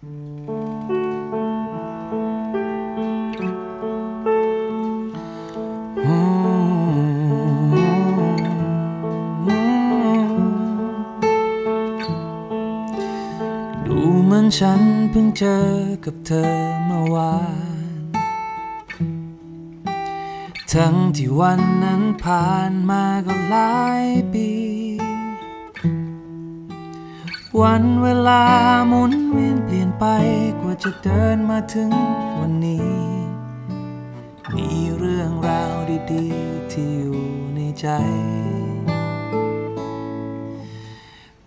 ดูเหมือนฉันเพิ่งเจอกับเธอเมื่อวาน ทั้งที่วันนั้นผ่านมาก็หลายปี วันเวลาหมุนเวียนเปลี่ยนไปกว่าจะเดินมาถึงวันนี้ มีเรื่องราวดีๆ ที่อยู่ในใจ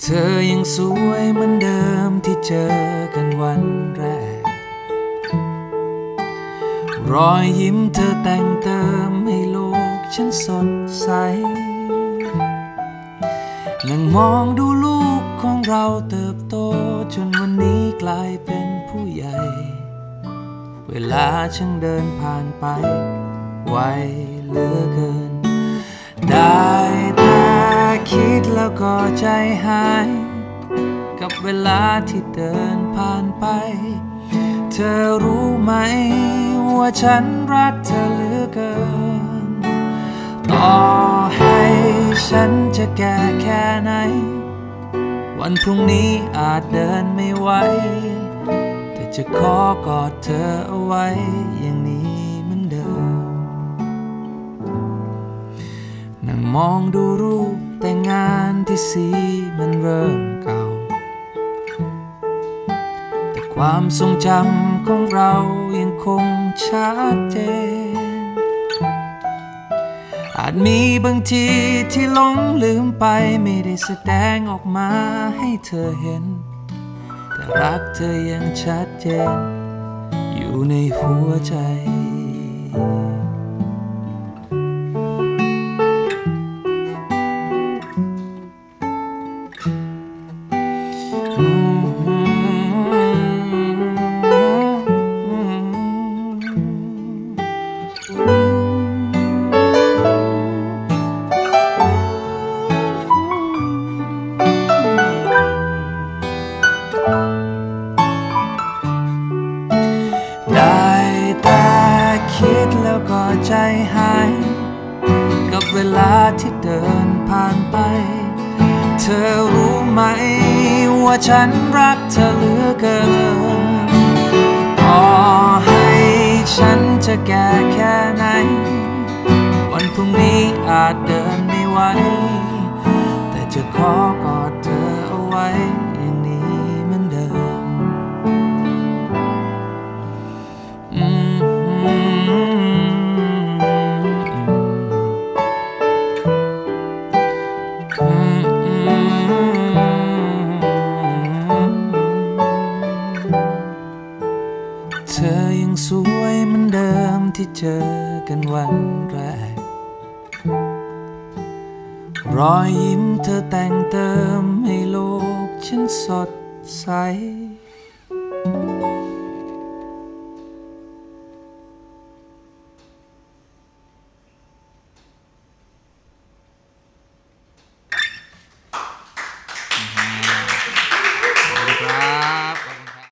เธอยังสวยเหมือนเดิมที่เจอกันวันแรก รอยยิ้มเธอแต่งเติมให้โลกฉันสดใส นั่งมองดูลูกของเราเติบโต จนวันนี้กลายเป็นผู้ใหญ่ เวลาช่างเดินผ่านไป ไวเหลือเกิน ได้แต่คิดแล้วก็ใจหาย กับเวลาที่เดินผ่านไป เธอรู้ไหม ว่าฉันรักเธอเหลือเกินต่อให้ ฉันจะแก่แค่ไหน วันพรุ่งนี้อาจเดินไม่ไหว แต่จะขอกอดเธอเอาไว้อย่างนี้เหมือนเดิม นั่งมองดูรูปแต่งงานที่สีมันเริ่มเก่า แต่ความทรงจำของเรายังคงชัดเจน อาจมีบางทีที่หลงลืมไปไม่ได้แสดงออกมาให้เธอเห็น แต่รักเธอยังชัดเจน อยู่ในหัวใจ ใจหาย กับเวลาที่เดินผ่านไป เธอรู้ไหม ว่าฉันรักเธอเหลือเกินต่อให้ฉันจะแก่แค่ไหน วันพรุ่งนี้อาจเดินไม่ไหวแต่จะขอกอด สวยเหมือนเดิมที่เจอกันวันแรก รอยยิ้มเธอแต่งเติมให้โลกฉันสดใส